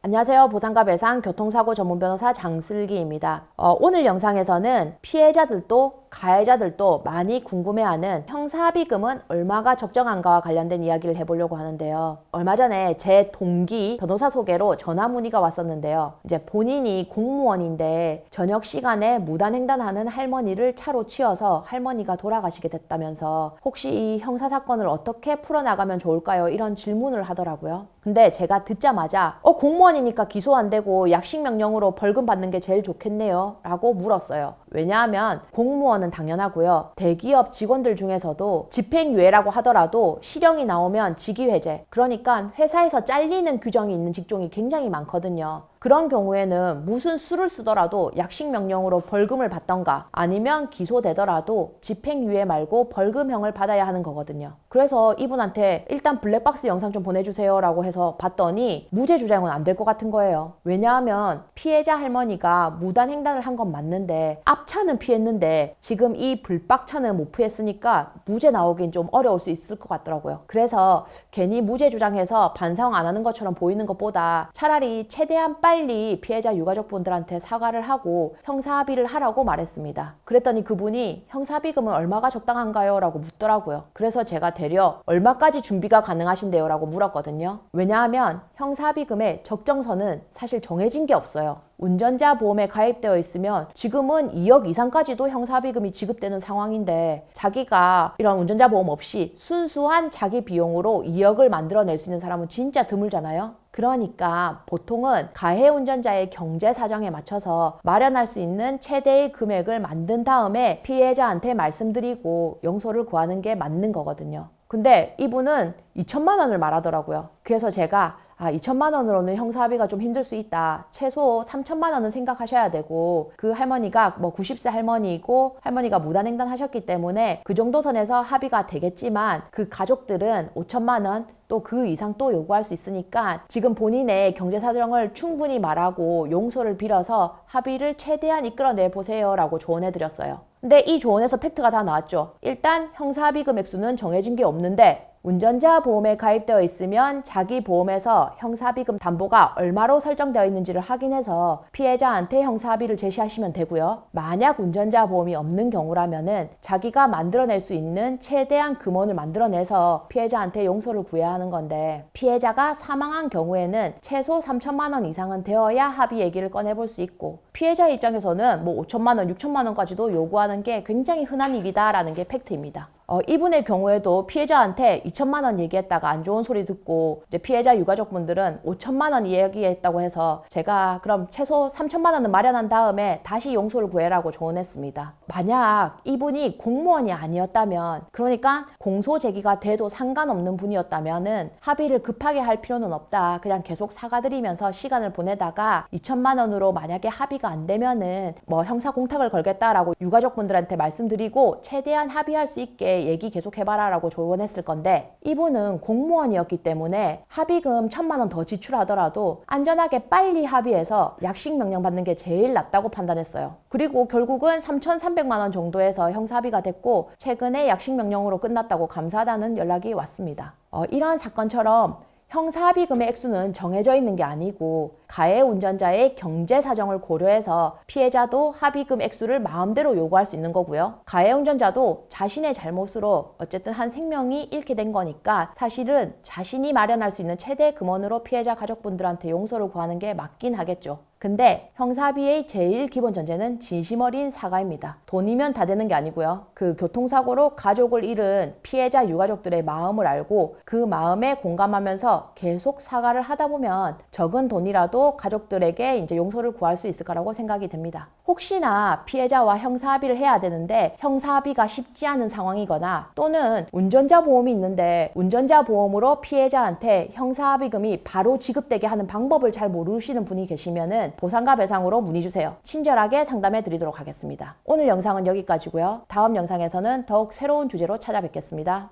안녕하세요. 보상가 배상 교통사고 전문 변호사 장슬기입니다. 어, 오늘 영상에서는 피해자들도 가해자들도 많이 궁금해하는 형사합의금은 얼마가 적정한가와 관련된 이야기를 해보려고 하는데요. 얼마 전에 제 동기 변호사 소개로 전화 문의가 왔었는데요. 이제 본인이 공무원인데 저녁 시간에 무단횡단하는 할머니를 차로 치어서 할머니가 돌아가시게 됐다면서 혹시 이 형사사건을 어떻게 풀어나가면 좋을까요? 이런 질문을 하더라고요. 근데 제가 듣자마자 어 공무원 이니까 기소 안 되고 약식 명령으로 벌금 받는 게 제일 좋겠네요. 라고 물었어요 왜냐하면 공무원은 당연하고요 대기업 직원들 중에서도 집행유예라고 하더라도 실형이 나오면 직위해제 그러니까 회사에서 잘리는 규정이 있는 직종이 굉장히 많거든요 그런 경우에는 무슨 수를 쓰더라도 약식 명령으로 벌금을 받던가 아니면 기소되더라도 집행유예 말고 벌금형을 받아야 하는 거거든요. 그래서 이분한테 일단 블랙박스 영상 좀 보내주세요 라고 해서 봤더니 무죄 주장은 안 될 것 같은 거예요. 왜냐하면 피해자 할머니가 무단 횡단을 한 건 맞는데 앞 차는 피했는데 지금 이 불박차는 못 피했으니까 무죄 나오긴 좀 어려울 수 있을 것 같더라고요. 그래서 괜히 무죄 주장해서 반성 안 하는 것처럼 보이는 것보다 차라리 최대한 빨리 피해자 유가족분들한테 사과를 하고 형사합의를 하라고 말했습니다. 그랬더니 그분이 형사합의금은 얼마가 적당한가요? 라고 묻더라고요. 그래서 제가 되려 얼마까지 준비가 가능하신데요? 라고 물었거든요. 왜냐하면 형사합의금의 적정선은 사실 정해진 게 없어요. 운전자 보험에 가입되어 있으면 지금은 2억 이상까지도 형사합의금이 지급되는 상황인데 자기가 이런 운전자 보험 없이 순수한 자기 비용으로 2억을 만들어낼 수 있는 사람은 진짜 드물잖아요. 그러니까 보통은 가해 운전자의 경제 사정에 맞춰서 마련할 수 있는 최대의 금액을 만든 다음에 피해자한테 말씀드리고 용서를 구하는 게 맞는 거거든요. 근데 이분은 2천만 원을 말하더라고요. 그래서 제가 아, 2천만 원으로는 형사합의가 좀 힘들 수 있다. 최소 3천만 원은 생각하셔야 되고 그 할머니가 뭐 90세 할머니이고 할머니가 무단횡단 하셨기 때문에 그 정도 선에서 합의가 되겠지만 그 가족들은 5천만 원 또 그 이상 또 요구할 수 있으니까 지금 본인의 경제 사정을 충분히 말하고 용서를 빌어서 합의를 최대한 이끌어내 보세요라고 조언해 드렸어요. 근데 이 조언에서 팩트가 다 나왔죠. 일단 형사합의 금액수는 정해진 게 없는데 운전자 보험에 가입되어 있으면 자기 보험에서 형사합의금 담보가 얼마로 설정되어 있는지를 확인해서 피해자한테 형사합의를 제시하시면 되고요. 만약 운전자 보험이 없는 경우라면은 자기가 만들어낼 수 있는 최대한 금원을 만들어내서 피해자한테 용서를 구해야 하는 건데 피해자가 사망한 경우에는 최소 3천만 원 이상은 되어야 합의 얘기를 꺼내볼 수 있고 피해자 입장에서는 뭐 5천만 원, 6천만 원까지도 요구하는 게 굉장히 흔한 일이다라는 게 팩트입니다. 어, 이분의 경우에도 피해자한테 2천만 원 얘기했다가 안 좋은 소리 듣고 이제 피해자 유가족분들은 5천만 원 얘기했다고 해서 제가 그럼 최소 3천만 원은 마련한 다음에 다시 용서를 구해라고 조언했습니다. 만약 이분이 공무원이 아니었다면 그러니까 공소 제기가 돼도 상관없는 분이었다면은 합의를 급하게 할 필요는 없다. 그냥 계속 사과드리면서 시간을 보내다가 2천만 원으로 만약에 합의가 안 되면은 뭐 형사 공탁을 걸겠다라고 유가족분들한테 말씀드리고 최대한 합의할 수 있게 얘기 계속 해봐라라고 조언했을 건데 이분은 공무원이었기 때문에 합의금 천만 원 더 지출하더라도 안전하게 빨리 합의해서 약식 명령 받는 게 제일 낫다고 판단했어요. 그리고 결국은 3,300만 원 정도에서 형사합의가 됐고 최근에 약식 명령으로 끝났다고 감사하다는 연락이 왔습니다. 어, 이러한 사건처럼 형사합의금의 액수는 정해져 있는 게 아니고 가해 운전자의 경제 사정을 고려해서 피해자도 합의금 액수를 마음대로 요구할 수 있는 거고요. 가해 운전자도 자신의 잘못으로 어쨌든 한 생명이 잃게 된 거니까 사실은 자신이 마련할 수 있는 최대 금원으로 피해자 가족분들한테 용서를 구하는 게 맞긴 하겠죠. 근데 형사합의의 제일 기본 전제는 진심 어린 사과입니다. 돈이면 다 되는 게 아니고요. 그 교통사고로 가족을 잃은 피해자 유가족들의 마음을 알고 그 마음에 공감하면서 계속 사과를 하다 보면 적은 돈이라도 가족들에게 이제 용서를 구할 수 있을 거라고 생각이 됩니다. 혹시나 피해자와 형사합의를 해야 되는데 형사합의가 쉽지 않은 상황이거나 또는 운전자 보험이 있는데 운전자 보험으로 피해자한테 형사합의금이 바로 지급되게 하는 방법을 잘 모르시는 분이 계시면은 보상과 배상으로 문의 주세요. 친절하게 상담해 드리도록 하겠습니다. 오늘 영상은 여기까지고요. 다음 영상에서는 더욱 새로운 주제로 찾아뵙겠습니다.